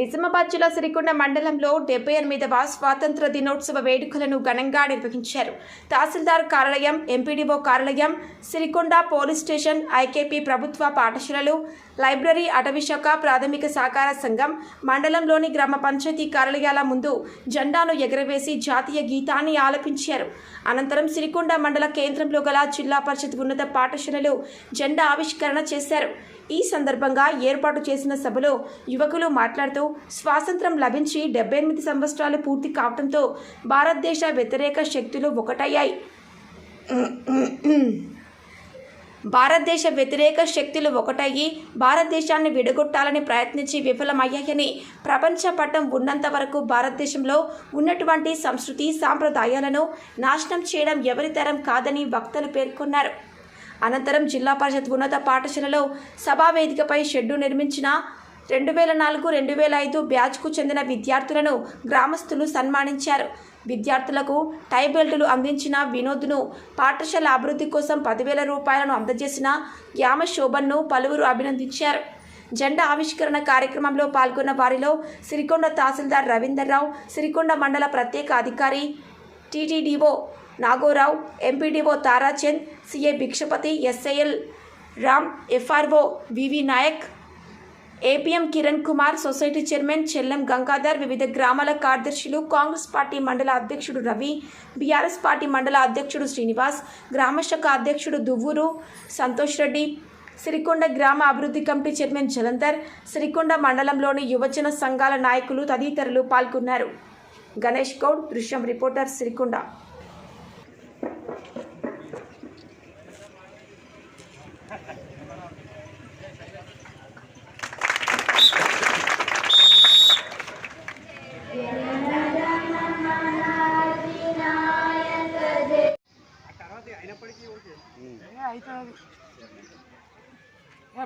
నిజామాబాద్ జిల్లా సిరికొండ మండలంలో డెబ్బై ఎనిమిదవ స్వాతంత్ర దినోత్సవ వేడుకలను ఘనంగా నిర్వహించారు. తహసీల్దార్ కార్యాలయం ఎంపీడీఓ కార్యాలయం సిరికొండ పోలీస్ స్టేషన్ ఐకేపీ ప్రభుత్వ పాఠశాలలు లైబ్రరీ అటవీశాఖ ప్రాథమిక సహకార సంఘం మండలంలోని గ్రామ పంచాయతీ కార్యాలయాల ముందు జెండాను ఎగరవేసి జాతీయ గీతాన్ని ఆలపించారు. అనంతరం సిరికొండ మండల కేంద్రంలో గల జిల్లా పరిషత్ ఉన్నత పాఠశాలలు జెండా ఆవిష్కరణ చేశారు. ఈ సందర్భంగా ఏర్పాటు చేసిన సభలో యువకులు మాట్లాడుతూ స్వాతంత్రం లభించి డెబ్బై ఎనిమిది సంవత్సరాలు పూర్తి కావడంతో భారతదేశ వ్యతిరేక శక్తులు ఒకటయ్యాయి. భారతదేశ వ్యతిరేక శక్తులు ఒకటయ్యి భారతదేశాన్ని విడగొట్టాలని ప్రయత్నించి విఫలమయ్యాయని ప్రపంచ పటం ఉన్నంత వరకు భారతదేశంలో ఉన్నటువంటి సంస్కృతి సాంప్రదాయాలను నాశనం చేయడం ఎవరి తరం కాదని వక్తలు పేర్కొన్నారు. అనంతరం జిల్లా పరిషత్ ఉన్నత పాఠశాలలో సభా వేదికపై షెడ్డు నిర్మించిన రెండు వేల నాలుగు రెండు వేల ఐదు బ్యాచ్కు చెందిన విద్యార్థులను గ్రామస్తులు సన్మానించారు. విద్యార్థులకు టై బెల్టులు అందించిన వినోద్ను పాఠశాల అభివృద్ధి కోసం పదివేల రూపాయలను అందజేసిన యామ శోభన్ను పలువురు అభినందించారు. జెండా ఆవిష్కరణ కార్యక్రమంలో పాల్గొన్న వారిలో సిరికొండ తహసీల్దార్ రవీందర్రావు సిరికొండ మండల ప్రత్యేక అధికారి TTDO Nagorao MPDO Tarachand CA Bhikshapathi SIL Ram FRO VV Nayak APM Kiran Kumar society chairman Chellam Gangadhar వివిధ గ్రామాల కార్యదర్శులు కాంగ్రెస్ పార్టీ మండల అధ్యక్షుడు రవి బీఆర్ఎస్ పార్టీ మండల అధ్యక్షుడు శ్రీనివాస్ గ్రామశాఖ అధ్యక్షుడు దువ్వూరు సంతోష్ రెడ్డి సిరికొండ గ్రామ అభివృద్ధి కమిటీ చైర్మన్ జలంధర్ సిరికొండ మండలంలోని యువజన సంఘాల నాయకులు తదితరులు పాల్గొన్నారు. గణేష్ గౌడ్ దృశ్యం రిపోర్టర్ సిరికొండ. ఏ అవుతుంది ఏ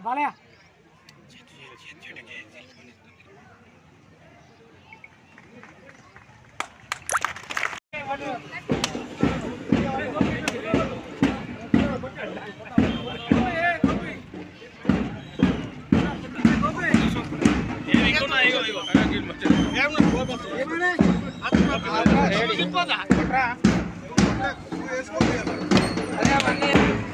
Allá,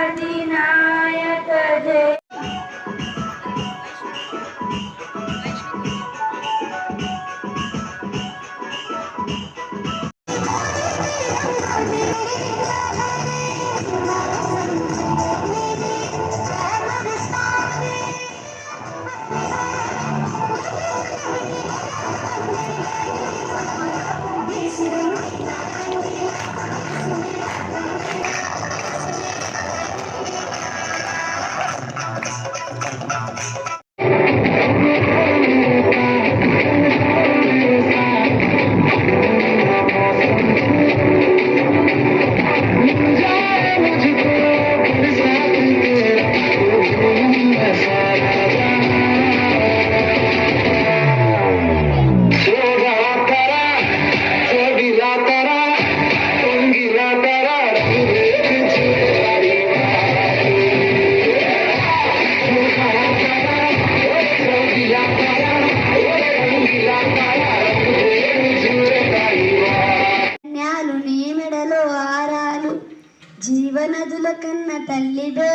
జీవనదుల కన్న తల్లివే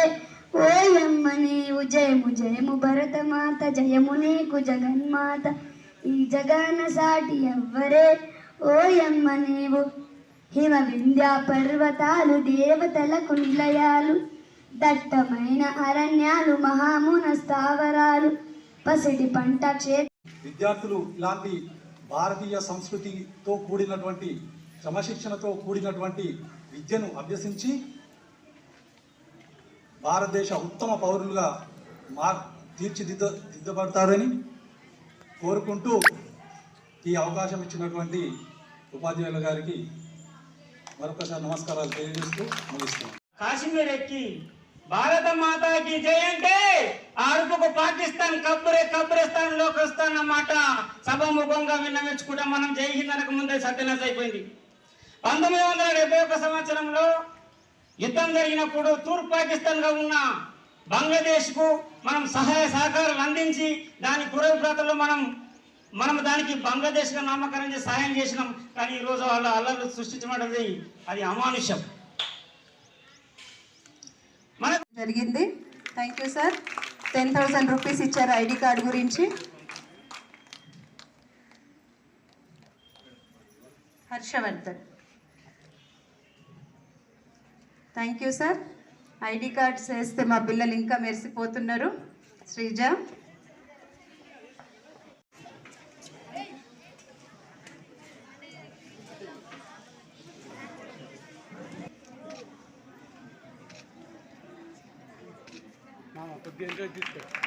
ఓయమ్మ నీవు జయము జయము భరతమాత జయము నీకు జగన్మాత. ఈ జగాన సాటి ఎవ్వరే. ఓయమ్మ నీవు హిమ వింధ్య పర్వతాలు దేవతలకు నిలయాలు దట్టమైన అరణ్యాలు మహామున స్థావరాలు పసిడి పంట క్షేత్ర విద్యార్థులు ఇలాంటి భారతీయ సంస్కృతితో కూడినటువంటి క్రమశిక్షణతో కూడినటువంటి విద్యను అభ్యసించి భారతదేశ ఉత్తమ పౌరులుగా మార్ తీర్చిదిద్ద దిద్దబడతారని కోరుకుంటూ ఈ అవకాశం ఇచ్చినటువంటి ఉపాధ్యాయుల గారికి మరొకసారి నమస్కారాలు తెలియజేస్తూ ముగిస్తున్నాను కాశ్మీర్ ఎక్కి భారత మాతాకి జయంటే అంటే అరుపుకు పాకిస్తాన్ కబ్బరే కబ్రిస్తాన్లోకి వస్తానన్నమాట సభముఖంగా విన్నవించుకుంటా మనం. జై హింద్ అనక ముందే సత్యనాశ అయిపోయింది. పంతొమ్మిది వందల డెబ్బై ఒక సంవత్సరంలో యుద్ధం జరిగినప్పుడు తూర్పు పాకిస్తాన్గా ఉన్న బంగ్లాదేశ్కు మనం సహాయ సహకారాలు అందించి దాని పురోగతిలో మనం మనం దానికి బంగ్లాదేశ్గా నామకరణం చేసి సహాయం చేసినాం. కానీ ఈరోజు రోజు వాళ్ళ అల్లర్లు సృష్టించబడ్డది అది అమానుష్యం మన జరిగింది. Thank you sir ten thousand rupees ఇచ్చారు ఐడి కార్డు గురించి. Harshavardhan. Thank you sir ID cards వేస్తే మా పిల్లలు ఇంకా మెరిసిపోతున్నారు. శ్రీజ. కొద్దిగా ఎంజాయ్